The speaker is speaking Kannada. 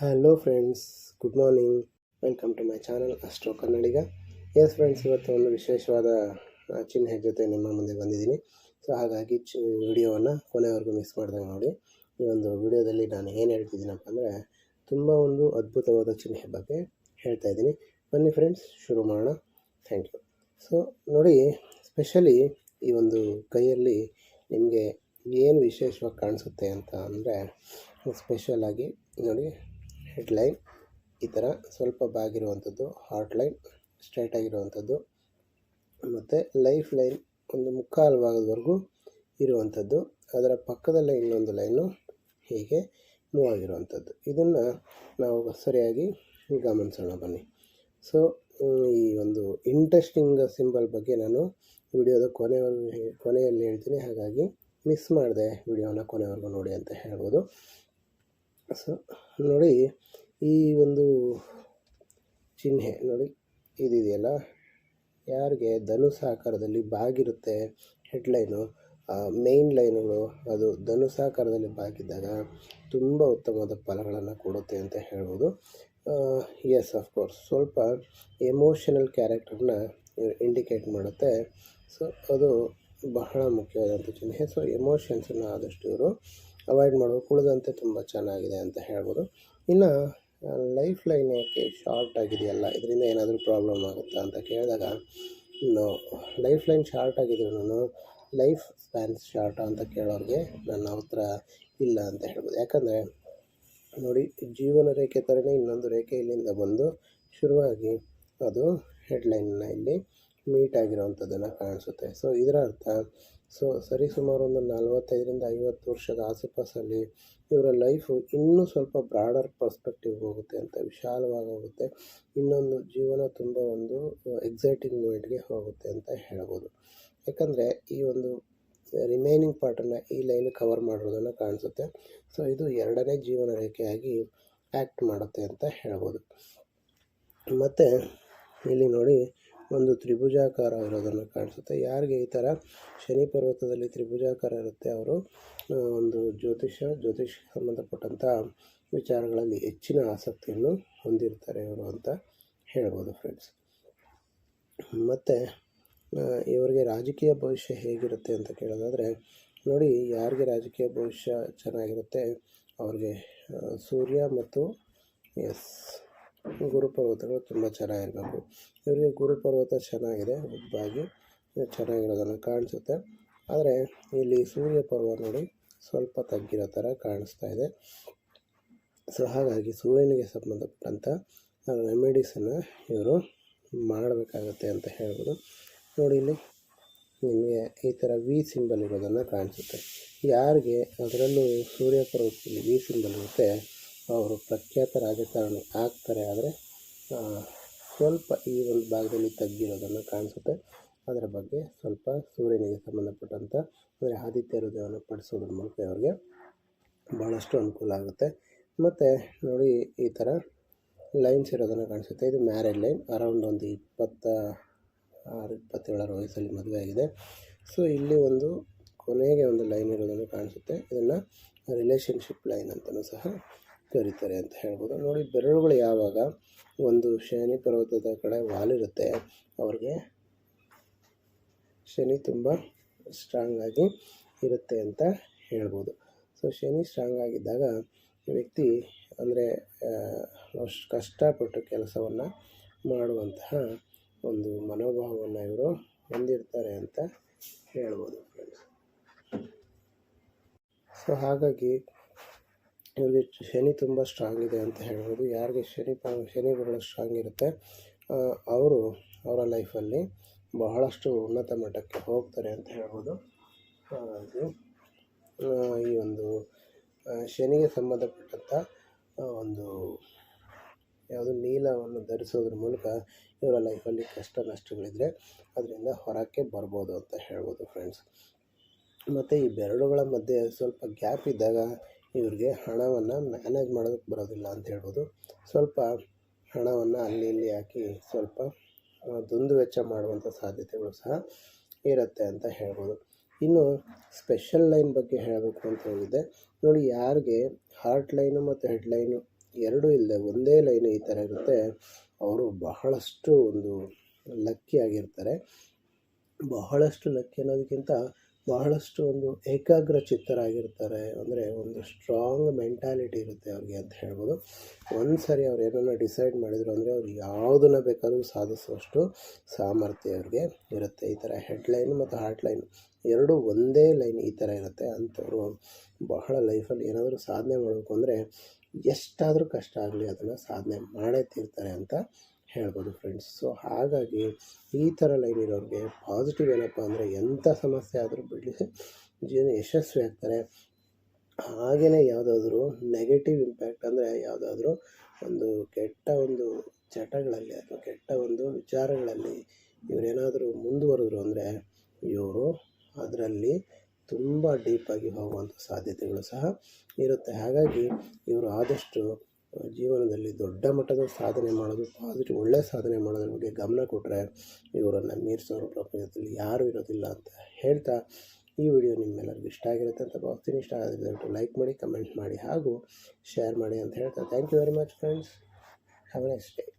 Hello friends good morning welcome to my channel astro Kannadiga yes friends ಇವತ್ತು ಒಂದು ವಿಶೇಷವಾದ ಚಿಹ್ನೆ ಜೊತೆ ನಿಮ್ಮ ಮುಂದೆ ಬಂದಿದ್ದೀನಿ. ಸೊ ಹಾಗಾಗಿ ಚಿ, ವಿಡಿಯೋವನ್ನು ಕೊನೆವರೆಗೂ ಮಿಸ್ ಮಾಡ್ದಂಗೆ ನೋಡಿ. ಈ ಒಂದು ವಿಡಿಯೋದಲ್ಲಿ ನಾನು ಏನು ಹೇಳ್ತಿದ್ದೀನಪ್ಪ ಅಂದರೆ, ತುಂಬ ಒಂದು ಅದ್ಭುತವಾದ ಚಿಹ್ನೆ ಬಗ್ಗೆ ಹೇಳ್ತಾ ಇದ್ದೀನಿ. ಬನ್ನಿ ಫ್ರೆಂಡ್ಸ್ ಶುರು ಮಾಡೋಣ. ಥ್ಯಾಂಕ್ ಯು ಸೊ ನೋಡಿ ಸ್ಪೆಷಲಿ ಈ ಒಂದು ಕೈಯಲ್ಲಿ ನಿಮಗೆ ಏನು ವಿಶೇಷವಾಗಿ ಕಾಣಿಸುತ್ತೆ ಅಂತ ಅಂದರೆ ಸ್ಪೆಷಲಾಗಿ ನೋಡಿ ಹೆಡ್ಲೈನ್, ಈ ಥರ ಸ್ವಲ್ಪ ಬಾಗಿರುವಂಥದ್ದು ಹಾರ್ಟ್ ಲೈನ್, ಸ್ಟ್ರೈಟ್ ಆಗಿರುವಂಥದ್ದು ಮತ್ತು ಲೈಫ್ ಲೈನ್ ಒಂದು ಮುಕ್ಕಾಲು ಭಾಗದವರೆಗೂ ಇರುವಂಥದ್ದು ಅದರ ಪಕ್ಕದಲ್ಲೇ ಇನ್ನೊಂದು ಲೈನು ಹೀಗೆ ಮೂವ್ ಆಗಿರುವಂಥದ್ದು ಇದನ್ನು ನಾವು ಸರಿಯಾಗಿ ಗಮನಿಸೋಣ ಬನ್ನಿ. ಸೊ ಈ ಒಂದು ಇಂಟ್ರೆಸ್ಟಿಂಗ್ ಸಿಂಬಲ್ ಬಗ್ಗೆ ನಾನು ವಿಡಿಯೋದ ಕೊನೆವರೆಗೂ ಕೊನೆಯಲ್ಲಿ ಹೇಳ್ತೀನಿ. ಹಾಗಾಗಿ ಮಿಸ್ ಮಾಡಿದೆ ವಿಡಿಯೋನ ಕೊನೆವರೆಗೂ ನೋಡಿ ಅಂತ ಹೇಳ್ಬೋದು. ಸೊ ನೋಡಿ, ಈ ಒಂದು ಚಿಹ್ನೆ ನೋಡಿ, ಇದಿದೆಯಲ್ಲ? ಯಾರಿಗೆ ಧನುಸ್ ಆಕಾರದಲ್ಲಿ ಬಾಗಿರುತ್ತೆ ಹೆಡ್ಲೈನು ಮೇಯ್ನ್ ಲೈನುಗಳು, ಅದು ಧನುಸಾಕಾರದಲ್ಲಿ ಬಾಗಿದ್ದಾಗ ತುಂಬ ಉತ್ತಮವಾದ ಫಲಗಳನ್ನು ಕೊಡುತ್ತೆ ಅಂತ ಹೇಳ್ಬೋದು. ಎಸ್ ಅಫ್ಕೋರ್ಸ್ ಸ್ವಲ್ಪ ಎಮೋಷನಲ್ ಕ್ಯಾರೆಕ್ಟರ್ನ ಇಂಡಿಕೇಟ್ ಮಾಡುತ್ತೆ. ಸೊ ಅದು ಬಹಳ ಮುಖ್ಯವಾದಂಥ ಚಿಹ್ನೆ. ಸೊ ಎಮೋಷನ್ಸನ್ನು ಆದಷ್ಟು ಇವರು ಅವಾಯ್ಡ್ ಮಾಡ್ಬೋದು ಉಳಿದಂತೆ ತುಂಬ ಚೆನ್ನಾಗಿದೆ ಅಂತ ಹೇಳ್ಬೋದು. ಇನ್ನು ಲೈಫ್ ಲೈನ್ ಯಾಕೆ ಶಾರ್ಟ್ ಆಗಿದೆಯಲ್ಲ, ಇದರಿಂದ ಏನಾದರೂ ಪ್ರಾಬ್ಲಮ್ ಆಗುತ್ತಾ ಅಂತ ಕೇಳಿದಾಗ ನೋ ಲೈಫ್ ಲೈನ್ ಶಾರ್ಟ್ ಆಗಿದ್ರು ಲೈಫ್ ಸ್ಪ್ಯಾನ್ಸ್ ಶಾರ್ಟ್ ಅಂತ ಕೇಳೋರಿಗೆ ನನ್ನ ಉತ್ತರ ಇಲ್ಲ ಅಂತ ಹೇಳ್ಬೋದು. ಯಾಕಂದರೆ, ನೋಡಿ, ಜೀವನ ರೇಖೆ ಥರನೇ ಇನ್ನೊಂದು ರೇಖೆ ಇಲ್ಲಿಂದ ಬಂದು ಶುರುವಾಗಿ ಅದು ಹೆಡ್ಲೈನ್ನ ಇಲ್ಲಿ ಮೀಟ್ ಆಗಿರೋವಂಥದ್ದನ್ನು ಕಾಣಿಸುತ್ತೆ. ಸೊ ಇದರ ಅರ್ಥ ಸೊ ಸರಿಸುಮಾರು ಒಂದು ನಲವತ್ತೈದರಿಂದ ಐವತ್ತು ವರ್ಷದ ಆಸುಪಾಸಲ್ಲಿ ಇವರ ಲೈಫು ಇನ್ನೂ ಸ್ವಲ್ಪ ಬ್ರಾಡರ್ ಪರ್ಸ್ಪೆಕ್ಟಿವ್ ಹೋಗುತ್ತೆ ಅಂತ ವಿಶಾಲವಾಗಿ ಇನ್ನೊಂದು ಜೀವನ ತುಂಬ ಒಂದು ಎಕ್ಸೈಟಿಂಗ್ ಮೂಮೆಂಟ್ಗೆ ಹೋಗುತ್ತೆ ಅಂತ ಹೇಳ್ಬೋದು. ಯಾಕಂದರೆ ಈ ಒಂದು ರಿಮೈನಿಂಗ್ ಪಾರ್ಟನ್ನು ಈ ಲೈನ್ ಕವರ್ ಮಾಡಿರೋದನ್ನು ಕಾಣಿಸುತ್ತೆ. ಸೊ ಇದು ಎರಡನೇ ಜೀವನ ರೇಖೆಯಾಗಿ ಆ್ಯಕ್ಟ್ ಮಾಡುತ್ತೆ ಅಂತ ಹೇಳ್ಬೋದು. ಮತ್ತು ಇಲ್ಲಿ ನೋಡಿ ಒಂದು ತ್ರಿಭುಜಾಕಾರ ಇರೋದನ್ನು ಕಾಣಿಸುತ್ತೆ. ಯಾರಿಗೆ ಈ ಥರ ಶನಿ ಪರ್ವತದಲ್ಲಿ ತ್ರಿಭುಜಾಕಾರ ಇರುತ್ತೆ ಅವರು? ಒಂದು ಜ್ಯೋತಿಷ ಜ್ಯೋತಿಷ ಸಂಬಂಧಪಟ್ಟಂಥ ವಿಚಾರಗಳಲ್ಲಿ ಹೆಚ್ಚಿನ ಆಸಕ್ತಿಯನ್ನು ಹೊಂದಿರ್ತಾರೆ ಇವರು ಅಂತ ಹೇಳ್ಬೋದು ಫ್ರೆಂಡ್ಸ್ ಮತ್ತು ಇವರಿಗೆ ರಾಜಕೀಯ ಭವಿಷ್ಯ ಹೇಗಿರುತ್ತೆ ಅಂತ ಕೇಳೋದಾದರೆ, ನೋಡಿ ಯಾರಿಗೆ ರಾಜಕೀಯ ಭವಿಷ್ಯ ಚೆನ್ನಾಗಿರುತ್ತೆ, ಅವ್ರಿಗೆ ಸೂರ್ಯ ಮತ್ತು ಎಸ್. ಗುರುಪರ್ವತಗಳು ತುಂಬ ಚೆನ್ನಾಗಿರಬೇಕು. ಇವರಿಗೆ ಗುರುಪರ್ವತ ಚೆನ್ನಾಗಿದೆ, ಉಬ್ಬಾಗಿ ಚೆನ್ನಾಗಿರೋದನ್ನು ಕಾಣಿಸುತ್ತೆ. ಆದರೆ ಇಲ್ಲಿ ಸೂರ್ಯ ಪರ್ವ ನೋಡಿ ಸ್ವಲ್ಪ ತಗ್ಗಿರೋ ಥರ ಕಾಣಿಸ್ತಾ ಇದೆ. ಸೊ ಹಾಗಾಗಿ ಸೂರ್ಯನಿಗೆ ಸಂಬಂಧಪಟ್ಟಂಥ ರೆಮಿಡೀಸನ್ನು ಇವರು ಮಾಡಬೇಕಾಗತ್ತೆ ಅಂತ ಹೇಳ್ಬೋದು. ನೋಡಿ ಇಲ್ಲಿ ನಿಮಗೆ ಈ ಥರ ವಿ ಸಿಂಬಲ್ ಇರೋದನ್ನು ಕಾಣಿಸುತ್ತೆ. ಯಾರಿಗೆ ಅದರಲ್ಲೂ ಸೂರ್ಯ ಪರ್ವತದಲ್ಲಿ ವಿ ಸಿಂಬಲ್ ಇರುತ್ತೆ ಅವರು ಪ್ರಖ್ಯಾತ ರಾಜಕಾರಣಿ ಆಗ್ತಾರೆ ಆದರೆ ಸ್ವಲ್ಪ ಈ ಒಂದು ಭಾಗದಲ್ಲಿ ತಗ್ಗಿರೋದನ್ನು ಕಾಣಿಸುತ್ತೆ. ಅದರ ಬಗ್ಗೆ ಸ್ವಲ್ಪ ಸೂರ್ಯನಿಗೆ ಸಂಬಂಧಪಟ್ಟಂಥ ಅಂದರೆ ಆದಿತ್ಯ ಹೃದಯವನ್ನು ಪಡಿಸೋದ್ರ ಮೂಲಕ ಅವ್ರಿಗೆ ಭಾಳಷ್ಟು ಅನುಕೂಲ ಆಗುತ್ತೆ. ಮತ್ತು ನೋಡಿ ಈ ಥರ ಲೈನ್ಸ್ ಇರೋದನ್ನು ಕಾಣಿಸುತ್ತೆ. ಇದು ಮ್ಯಾರೇಜ್ ಲೈನ್ ಅರೌಂಡ್ ಒಂದು ಇಪ್ಪತ್ತ ಆರು, ಇಪ್ಪತ್ತೇಳರ ವಯಸ್ಸಲ್ಲಿ ಮದುವೆ ಆಗಿದೆ. ಸೊ ಇಲ್ಲಿ ಒಂದು ಕೊನೆಗೆ ಒಂದು ಲೈನ್ ಇರೋದನ್ನು ಕಾಣಿಸುತ್ತೆ. ಇದನ್ನು ರಿಲೇಷನ್ಶಿಪ್ ಲೈನ್ ಅಂತಲೂ ಸಹ ಕರೀತಾರೆ ಅಂತ ಹೇಳ್ಬೋದು. ನೋಡಿ, ಬೆರಳುಗಳು ಯಾವಾಗ ಒಂದು ಶನಿ ಪರ್ವತದ ಕಡೆ ವಾಲಿರುತ್ತೆ, ಅವ್ರಿಗೆ ಶನಿ ತುಂಬ ಸ್ಟ್ರಾಂಗ್ ಆಗಿ ಇರುತ್ತೆ ಅಂತ ಹೇಳ್ಬೋದು. ಸೊ ಶನಿ ಸ್ಟ್ರಾಂಗ್ ಆಗಿದ್ದಾಗ ವ್ಯಕ್ತಿ ಅಂದರೆ ಅಷ್ಟು ಕಷ್ಟಪಟ್ಟು ಕೆಲಸವನ್ನು ಮಾಡುವಂತಹ ಒಂದು ಮನೋಭಾವವನ್ನು ಇವರು ಹೊಂದಿರ್ತಾರೆ ಅಂತ ಹೇಳ್ಬೋದು ಫ್ರೆಂಡ್ಸ್ ಸೊ ಹಾಗಾಗಿ ಇವ್ರಿಗೆ ಶನಿ ತುಂಬ ಸ್ಟ್ರಾಂಗ್ ಇದೆ ಅಂತ ಹೇಳ್ಬೋದು. ಯಾರಿಗೆ ಶನಿ ಶನಿ ಬಹಳ ಸ್ಟ್ರಾಂಗ್ ಇರುತ್ತೆ ಅವರು ಅವರ ಲೈಫಲ್ಲಿ ಬಹಳಷ್ಟು ಉನ್ನತ ಮಟ್ಟಕ್ಕೆ ಹೋಗ್ತಾರೆ ಅಂತ ಹೇಳ್ಬೋದು. ಹಾಗಾಗಿ ಈ ಒಂದು ಶನಿಗೆ ಸಂಬಂಧಪಟ್ಟಂಥ ಒಂದು ಯಾವುದು ನೀಲವನ್ನು ಧರಿಸೋದ್ರ ಮೂಲಕ ಇವರ ಲೈಫಲ್ಲಿ ಕಷ್ಟ ನಷ್ಟಗಳಿದ್ರೆ ಅದರಿಂದ ಹೊರಕ್ಕೆ ಬರ್ಬೋದು ಅಂತ ಹೇಳ್ಬೋದು ಫ್ರೆಂಡ್ಸ್ ಮತ್ತು ಈ ಬೆರಳುಗಳ ಮಧ್ಯೆ ಸ್ವಲ್ಪ ಗ್ಯಾಪ್ ಇದ್ದಾಗ ಇವ್ರಿಗೆ ಹಣವನ್ನು ಮ್ಯಾನೇಜ್ ಮಾಡೋದಕ್ಕೆ ಬರೋದಿಲ್ಲ ಅಂತ ಹೇಳ್ಬೋದು. ಸ್ವಲ್ಪ ಹಣವನ್ನು ಅಲ್ಲಿ ಇಲ್ಲಿ ಹಾಕಿ ಸ್ವಲ್ಪ ದುಂದು ವೆಚ್ಚ ಮಾಡುವಂಥ ಸಾಧ್ಯತೆಗಳು ಸಹ ಇರುತ್ತೆ ಅಂತ ಹೇಳ್ಬೋದು. ಇನ್ನು ಸ್ಪೆಷಲ್ ಲೈನ್ ಬಗ್ಗೆ ಹೇಳಬೇಕು ಅಂತ ಹೇಳಿದೆ ನೋಡಿ ಯಾರಿಗೆ ಹಾರ್ಟ್ ಲೈನು ಮತ್ತು ಹೆಡ್ ಲೈನು ಎರಡೂ ಇಲ್ಲದೆ ಒಂದೇ ಲೈನು ಈ ಥರ ಇರುತ್ತೆ, ಅವರು ಬಹಳಷ್ಟು ಒಂದು ಲಕ್ಕಿ ಆಗಿರ್ತಾರೆ. ಬಹಳಷ್ಟು ಲಕ್ಕಿ ಅನ್ನೋದಕ್ಕಿಂತ ಬಹಳಷ್ಟು ಒಂದು ಏಕಾಗ್ರ ಚಿತ್ತರಾಗಿರ್ತಾರೆ. ಅಂದರೆ ಒಂದು ಸ್ಟ್ರಾಂಗ್ ಮೆಂಟಾಲಿಟಿ ಇರುತ್ತೆ ಅವ್ರಿಗೆ ಅಂತ ಹೇಳ್ಬೋದು. ಒಂದು ಸರಿ ಅವ್ರು ಏನನ್ನ ಡಿಸೈಡ್ ಮಾಡಿದ್ರು ಅಂದರೆ ಅವ್ರು ಯಾವುದನ್ನ ಬೇಕಾದರೂ ಸಾಧಿಸುವಷ್ಟು ಸಾಮರ್ಥ್ಯ ಅವ್ರಿಗೆ ಇರುತ್ತೆ. ಈ ಥರ ಹೆಡ್ಲೈನ್ ಮತ್ತು ಹಾರ್ಟ್ ಲೈನ್ ಎರಡೂ ಒಂದೇ ಲೈನ್ ಈ ಥರ ಇರುತ್ತೆ. ಅಂಥವ್ರು ಬಹಳ ಲೈಫಲ್ಲಿ ಏನಾದರೂ ಸಾಧನೆ ಮಾಡಬೇಕು ಅಂದರೆ ಎಷ್ಟಾದರೂ ಕಷ್ಟ ಆಗಲಿ ಅದನ್ನು ಸಾಧನೆ ಮಾಡೇ ತೀರ್ತಾರೆ ಅಂತ ಹೇಳ್ಬೋದು ಫ್ರೆಂಡ್ಸ್ ಸೊ ಹಾಗಾಗಿ ಈ ಥರ ಲೈನ್ ಇರೋರಿಗೆ ಪಾಸಿಟಿವ್ ಏನಪ್ಪ ಅಂದರೆ ಎಂಥ ಸಮಸ್ಯೆ ಆದರೂ ಬಿಡಲಿ, ಜೀವನ ಯಶಸ್ವಿ ಆಗ್ತಾರೆ. ಹಾಗೆಯೇ ಯಾವುದಾದ್ರೂ ನೆಗೆಟಿವ್ ಇಂಪ್ಯಾಕ್ಟ್ ಅಂದರೆ ಯಾವುದಾದ್ರೂ ಒಂದು ಕೆಟ್ಟ ಒಂದು ಚಟಗಳಲ್ಲಿ ಅಥವಾ ಕೆಟ್ಟ ಒಂದು ವಿಚಾರಗಳಲ್ಲಿ ಇವರೇನಾದರೂ ಮುಂದುವರೆದ್ರು ಅಂದರೆ ಇವರು ಅದರಲ್ಲಿ ತುಂಬ ಡೀಪಾಗಿ ಹೋಗುವಂಥ ಸಾಧ್ಯತೆಗಳು ಸಹ ಇರುತ್ತೆ. ಹಾಗಾಗಿ ಇವರು ಆದಷ್ಟು ಜೀವನದಲ್ಲಿ ದೊಡ್ಡ ಮಟ್ಟದ ಸಾಧನೆ ಮಾಡೋದು ಪಾಸಿಟಿವ್ ಒಳ್ಳೆಯ ಸಾಧನೆ ಮಾಡೋದ್ರ ಬಗ್ಗೆ ಗಮನ ಕೊಟ್ಟರೆ ಇವರನ್ನು ಮೀರಿಸೋರು ಪ್ರಪಂಚದಲ್ಲಿ ಯಾರೂ ಇರೋದಿಲ್ಲ ಅಂತ ಹೇಳ್ತಾ ಈ ವಿಡಿಯೋ ನಿಮ್ಮೆಲ್ಲರಿಗೂ ಇಷ್ಟ ಆಗಿರುತ್ತೆ ಅಂತ ಭಾವಿಸ್ತೀನಿ. ಇಷ್ಟ ಆಗಿದ್ರೆ ದಯವಿಟ್ಟು ಲೈಕ್ ಮಾಡಿ, ಕಮೆಂಟ್ ಮಾಡಿ ಹಾಗೂ ಶೇರ್ ಮಾಡಿ ಅಂತ ಹೇಳ್ತಾ. Thank you very much friends. Have next day.